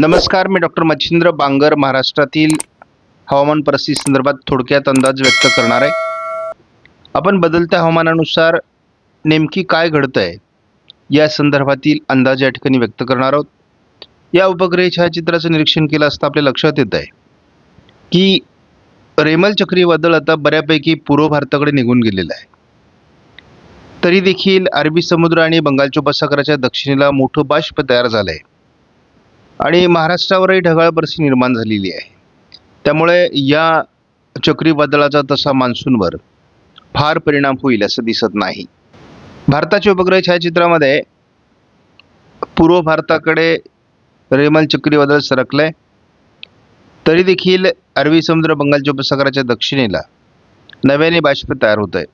नमस्कार मी डॉक्टर मच्छिंद्र बांगर महाराष्ट्रातील हवामान परिस्थिती संदर्भात थोडक्यात अंदाज व्यक्त करणार आहे. आपण बदलत्या हवामानानुसार नेमकी काय घडतं आहे या संदर्भातील अंदाज या ठिकाणी व्यक्त करणार आहोत. या उपग्रह छायाचित्राचं निरीक्षण केलं असता आपल्या लक्षात येत आहे की रेमल चक्रीवादळ आता बऱ्यापैकी पूर्व भारताकडे निघून गेलेलं आहे. तरी देखील अरबी समुद्र आणि बंगालच्या उपसागराच्या दक्षिणेला मोठं बाष्प तयार झालं आहे आणि महाराष्ट्रावरही ढगाळ परिस्थिती निर्माण झालेली आहे. त्यामुळे या चक्रीवादळाचा तसा मान्सूनवर फार परिणाम होईल असं दिसत नाही. भारताच्या उपग्रह छायाचित्रामध्ये पूर्व भारताकडे रेमल चक्रीवादळ सरकलंय. तरी देखील अरबी समुद्र बंगालच्या उपसागराच्या दक्षिणेला नव्याने बाष्प तयार होत आहे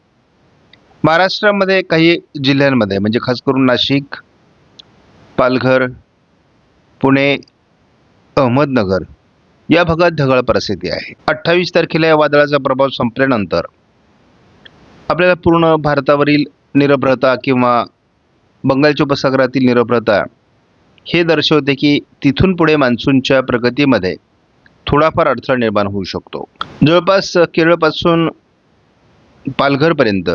महाराष्ट्रामध्ये काही जिल्ह्यांमध्ये म्हणजे खास करून नाशिक पालघर पुणे अहमदनगर. या भागात ढगाळ परिस्थिती आहे. अठ्ठावीस तारखेला या वादळाचा प्रभाव संपल्यानंतर आपल्याला पूर्ण भारतावरील निरभ्रता किंवा बंगालच्या उपसागरातील निरभ्रता हे दर्शवते की तिथून पुढे मान्सूनच्या प्रगतीमध्ये थोडाफार अडथळा निर्माण होऊ शकतो. जवळपास केरळपासून पालघरपर्यंत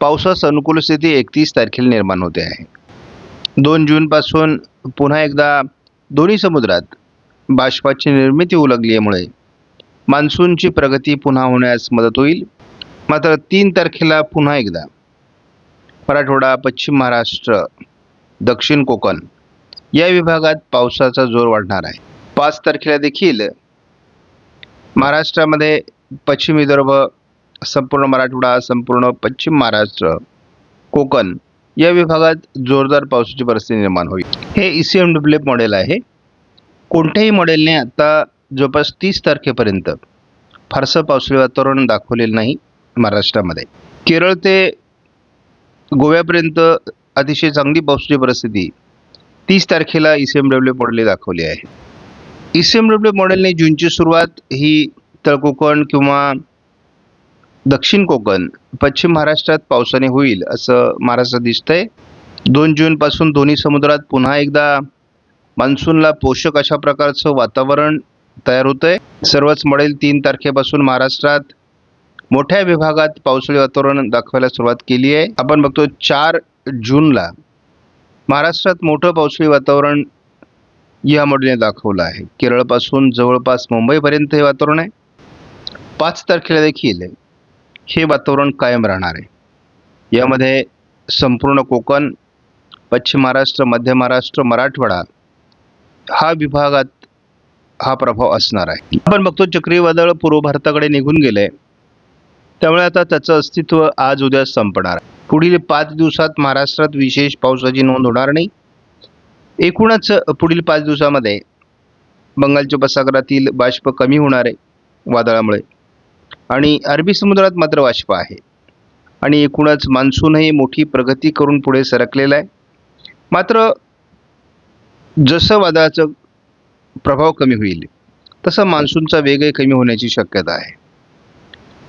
पावसास अनुकूल स्थिती एकतीस तारखेला निर्माण होते आहे. दोन जूनपासून पुन्हा एकदा दोन्ही समुद्रात बाष्पाची निर्मिती होऊ लागल्यामुळे मान्सूनची प्रगती पुन्हा होण्यास मदत होईल. मात्र तीन तारखेला पुन्हा एकदा मराठवाडा पश्चिम महाराष्ट्र दक्षिण कोकण या विभागात पावसाचा जोर वाढणार आहे. पाच तारखेला देखील महाराष्ट्रामध्ये पश्चिम विदर्भ संपूर्ण मराठवाडा संपूर्ण पश्चिम महाराष्ट्र कोकण या विभागात जोरदार पावसाची परिस्थिती निर्माण होईल. हे E C M W F model आहे. कोणत्याही मॉडेलने आता जवळपास तीस तारखेपर्यंत फारसं पावसाळी वातावरण दाखवलेलं नाही महाराष्ट्रामध्ये. केरळ ते गोव्यापर्यंत अतिशय चांगली पावसाची परिस्थिती तीस तारखेला E C M W model मॉडेलने दाखवली आहे. ई सी एम डब्ल्यू मॉडेलने जूनची सुरुवात ही तळकोकण किंवा दक्षिण कोकण पश्चिम महाराष्ट्रात पावसाने होईल असं महाराष्ट्रात दिसतंय. दोन जूनपासून दोन्ही समुद्रात पुन्हा एकदा मान्सूनला पोषक अशा प्रकारचं वातावरण तयार होतंय. सर्वच मॉडेल तीन तारखेपासून महाराष्ट्रात मोठ्या विभागात पावसाळी वातावरण दाखवायला सुरुवात केली आहे. आपण बघतो चार जूनला महाराष्ट्रात मोठं पावसाळी वातावरण या मॉडेलने दाखवलं आहे. केरळपासून जवळपास मुंबईपर्यंत हे वातावरण आहे. पाच तारखेला देखील हे वातावरण कायम राहणार आहे. यामध्ये संपूर्ण कोकण पश्चिम महाराष्ट्र मध्य महाराष्ट्र मराठवाडा हा विभागात हा प्रभाव असणार आहे. आपण बघतो चक्रीवादळ पूर्व भारताकडे निघून गेले. त्यामुळे आता त्याचं अस्तित्व आज उद्या संपणार आहे. पुढील पाच दिवसात महाराष्ट्रात विशेष पावसाची नोंद होणार नाही. एकूणच पुढील पाच दिवसामध्ये बंगालच्या उपसागरातील बाष्प कमी होणार आहे वादळामुळे. आणि अरबी समुद्रात मात्र वाष्प आहे. आणि एकूणच मान्सूनही मोठी प्रगती करून पुढे सरकलेला आहे. मात्र जसं वादळाचं प्रभाव कमी होईल तसं मान्सूनचा वेगही कमी होण्याची शक्यता आहे.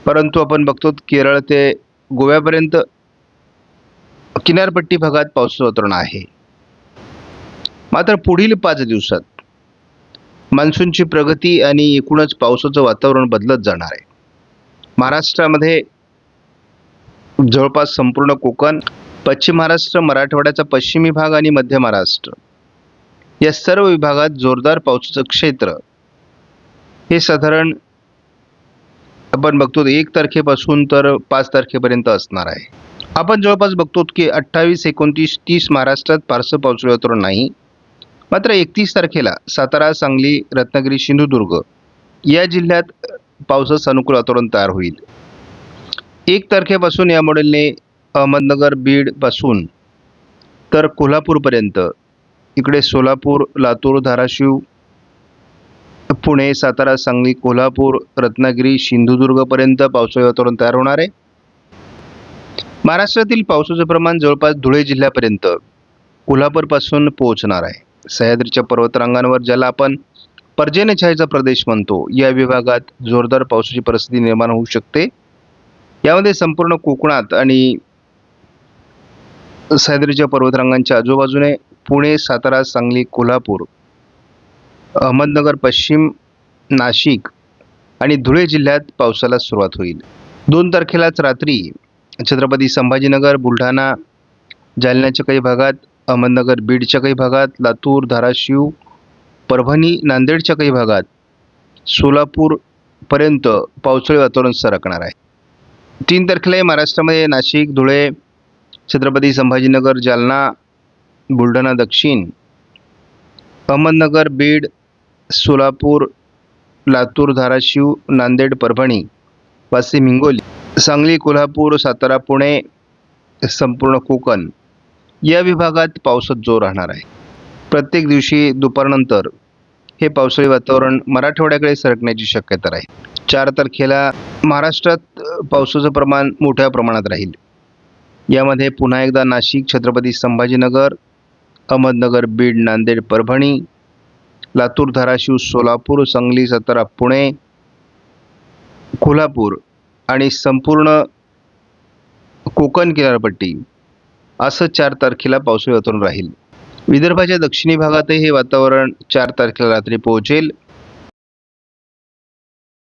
परंतु आपण बघतो केरळ ते गोव्यापर्यंत किनारपट्टी भागात पावसाचं वातावरण आहे. मात्र पुढील पाच दिवसात मान्सूनची प्रगती आणि एकूणच पावसाचं वातावरण बदलत जाणार आहे. महाराष्ट्रामध्ये जवळपास संपूर्ण कोकण पश्चिम महाराष्ट्र मराठवाड्याचा पश्चिमी भाग आणि मध्य महाराष्ट्र. या सर्व विभागात जोरदार पावसाचं क्षेत्र. हे साधारण आपण बघतो एक तारखेपासून तर पाच तारखेपर्यंत असणार आहे. आपण जवळपास बघतो की अठ्ठावीस एकोणतीस तीस महाराष्ट्रात फारसं पावसाळी वातावरण नाही. मात्र एकतीस तारखेला सातारा सांगली रत्नागिरी सिंधुदुर्ग या जिल्ह्यात पावसास अनुकूल वातावरण तयार होईल. एक तारखेपासून या मॉडेलने अहमदनगर बीडपासून तर कोल्हापूरपर्यंत इकडे सोलापूर लातूर धाराशिव पुणे सातारा सांगली कोल्हापूर रत्नागिरी सिंधुदुर्गपर्यंत पावसाळी वातावरण तयार होणार आहे. महाराष्ट्रातील पावसाचं प्रमाण जवळपास धुळे जिल्ह्यापर्यंत कोल्हापूरपासून पोहोचणार आहे. सह्याद्रीच्या पर्वतरांगांवर ज्याला आपण पर्जन्यछायेचा प्रदेश म्हणतो. या विभागात जोरदार पावसाची परिस्थिती निर्माण होऊ शकते. यामध्ये संपूर्ण कोकणात आणि सह्याद्रीच्या पर्वतरांगांच्या आजूबाजूने पुणे सातारा सांगली कोल्हापूर अहमदनगर पश्चिम नाशिक आणि धुळे जिल्ह्यात पावसाला सुरुवात होईल. दोन तारखेलाच रात्री छत्रपती संभाजीनगर बुलढाणा जालन्याच्या काही भागात अहमदनगर बीडच्या काही भागात लातूर धाराशिव परभणी नांदेडच्या काही भागात सोलापूरपर्यंत पावसाळी वातावरण सरकणार आहे. तीन तारखेलाही महाराष्ट्रामध्ये नाशिक धुळे छत्रपती संभाजीनगर जालना बुलढाणा दक्षिण अहमदनगर बीड सोलापूर लातूर धाराशिव नांदेड परभणी वाशिम हिंगोली सांगली कोल्हापूर सातारा पुणे संपूर्ण कोकण या विभागात पावसात जोर राहणार आहे. प्रत्येक दिवशी दुपारनंतर हे पावसाळी वातावरण मराठवाड्याकडे सरकण्याची शक्यता राहील. चार तारखेला महाराष्ट्रात पावसाचं प्रमाण मोठ्या प्रमाणात राहील. यामध्ये पुन्हा एकदा नाशिक छत्रपती संभाजीनगर अहमदनगर बीड नांदेड परभणी लातूर धाराशिव सोलापूर सांगली सातारा पुणे कोल्हापूर आणि संपूर्ण कोकण किनारपट्टी असं चार तारखेला पावसाळी वातावरण राहील. विदर्भाच्या दक्षिणी भागातही हे वातावरण चार तारखेला रात्री पोहोचेल.